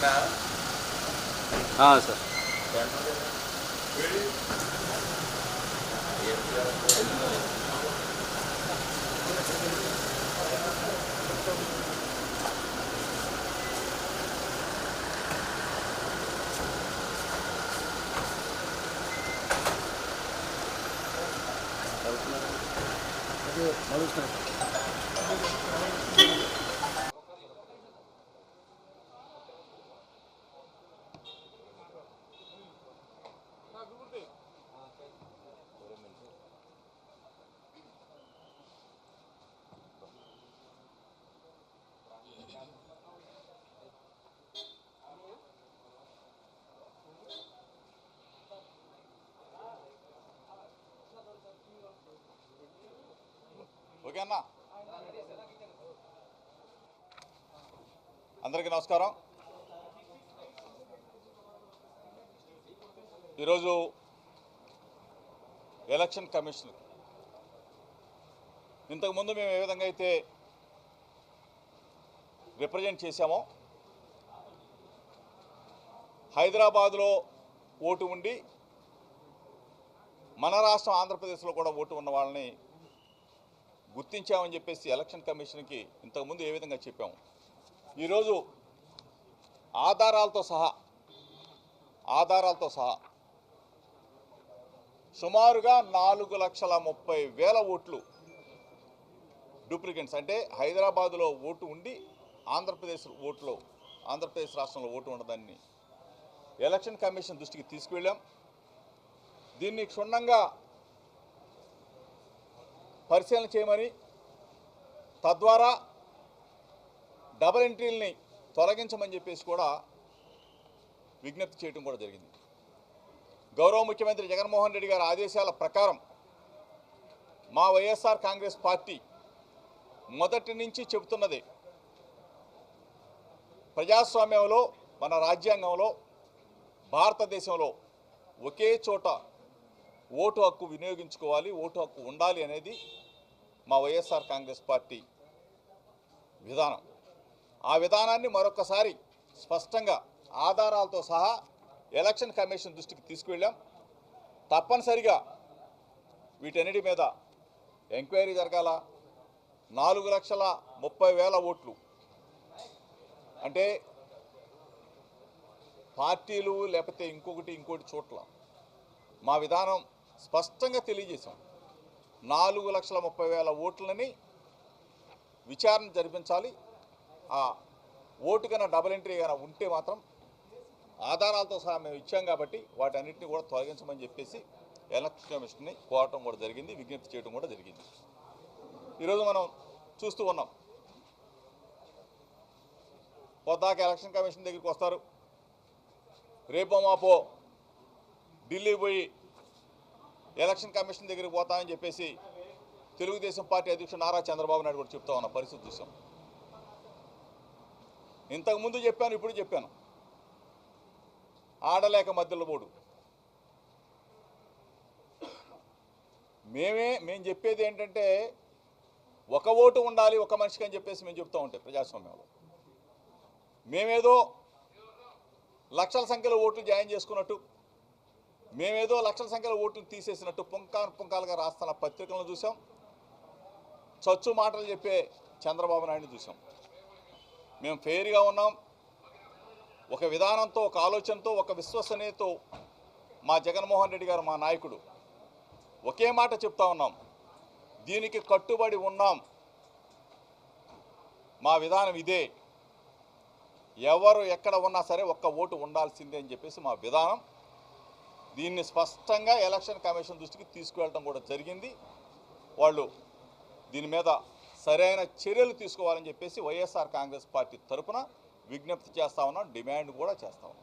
Sir okay ఓకేనా? అందరికీ నమస్కారం. ఈరోజు ఎలక్షన్ కమిషన్. ఇంతకుముందు మేము ఏ విధంగా అయితే రిప్రజెంట్ చేశామో హైదరాబాద్లో ఓటు ఉండి మన రాష్ట్రం ఆంధ్రప్రదేశ్లో కూడా ఓటు ఉన్న వాళ్ళని గుర్తించామని చెప్పేసి ఎలక్షన్ కమిషన్కి ఇంతకుముందు ఏ విధంగా చెప్పాము. ఈరోజు ఆధారాలతో సహా ఆధారాలతో సహా సుమారుగా నాలుగు లక్షల ముప్పై వేల ఓట్లు డూప్లికేట్స్ అంటే హైదరాబాదులో ఓటు ఉండి ఆంధ్రప్రదేశ్ ఓట్లో ఆంధ్రప్రదేశ్ రాష్ట్రంలో ఓటు ఉండదాన్ని ఎలక్షన్ కమిషన్ దృష్టికి తీసుకువెళ్ళాం. దీన్ని క్షుణ్ణంగా పరిశీలన చేయమని తద్వారా డబల్ ఎంట్రీలని తొలగించమని చెప్పేసి కూడా విజ్ఞప్తి చేయడం కూడా జరిగింది. గౌరవ ముఖ్యమంత్రి జగన్మోహన్ రెడ్డి గారి ఆదేశాల ప్రకారం మా వైఎస్ఆర్ కాంగ్రెస్ పార్టీ మొదటి నుంచి చెబుతున్నది ప్రజాస్వామ్యంలో మన రాజ్యాంగంలో భారతదేశంలో ఒకే చోట ఓటు హక్కు వినియోగించుకోవాలి ఓటు హక్కు ఉండాలి అనేది మా వైఎస్ఆర్ కాంగ్రెస్ పార్టీ విధానం. ఆ విధానాన్ని మరొకసారి స్పష్టంగా ఆధారాలతో సహా ఎలక్షన్ కమిషన్ దృష్టికి తీసుకువెళ్ళాం. తప్పనిసరిగా వీటన్నిటి మీద ఎంక్వైరీ జరగాల. నాలుగు లక్షల ముప్పై వేల ఓట్లు. అంటే పార్టీలు లేకపోతే ఇంకొకటి ఇంకోటి చోట్ల. మా విధానం స్పష్టంగా తెలియజేశాం. నాలుగు లక్షల ముప్పై వేల ఓట్లని విచారణ జరిపించాలి. ఆ ఓటు కన్నా డబుల్ ఎంట్రీ కన్నా ఉంటే మాత్రం ఆధారాలతో సహా మేము ఇచ్చాం కాబట్టి వాటన్నిటిని కూడా తొలగించమని చెప్పేసి ఎలక్షన్ కమిషన్ని కోరటం కూడా జరిగింది. విజ్ఞప్తి చేయడం కూడా జరిగింది. ఈరోజు మనం చూస్తూ ఉన్నాం. పొద్దాక ఎలక్షన్ కమిషన్ దగ్గరికి వస్తారు. రేపో మాపో ఢిల్లీ పోయి ఎలక్షన్ కమిషన్ దగ్గరికి పోతామని చెప్పేసి తెలుగుదేశం పార్టీ అధ్యక్షుడు నారా చంద్రబాబు నాయుడు కూడా చెప్తా ఉన్న పరిస్థితి చూసాం. ఇంతకుముందు చెప్పాను ఇప్పుడు చెప్పాను. ఆడలేక మధ్యలో పోడు. మేమే మేము చెప్పేది ఏంటంటే ఒక ఓటు ఉండాలి ఒక మనిషికి అని చెప్పేసి మేము చెప్తూ ఉంటాం ప్రజాస్వామ్యంలో. మేమేదో లక్షల సంఖ్యలో ఓట్లు జాయిన్ చేసుకున్నట్టు మేమేదో లక్షల సంఖ్యలో ఓట్లు తీసేసినట్టు పుంకాను పుంకాలుగా రాస్తున్న పత్రికలను చూసాం చచ్చు మాటలు చెప్పే చంద్రబాబు నాయుడిని చూసాం మేము ఫెయిర్గా ఉన్నాం. ఒక విధానంతో ఒక ఆలోచనతో ఒక విశ్వసనీయతో మా జగన్మోహన్ రెడ్డి గారు మా నాయకుడు. ఒకే మాట చెప్తా ఉన్నాం. దీనికి కట్టుబడి ఉన్నాం. మా విధానం ఇదే. ఎవరు ఎక్కడ ఉన్నా సరే ఒక్క ఓటు ఉండాల్సిందే అని చెప్పేసి మా విధానం. దీన్ని స్పష్టంగా ఎలక్షన్ కమిషన్ దృష్టికి తీసుకువెళ్ళడం కూడా జరిగింది. వాళ్ళు దీని మీద సరైన చర్యలు తీసుకోవాలని చెప్పేసి వైఎస్ఆర్ కాంగ్రెస్ పార్టీ తరపున విజ్ఞప్తి చేస్తా ఉన్నాం. డిమాండ్ కూడా చేస్తా ఉన్నాం.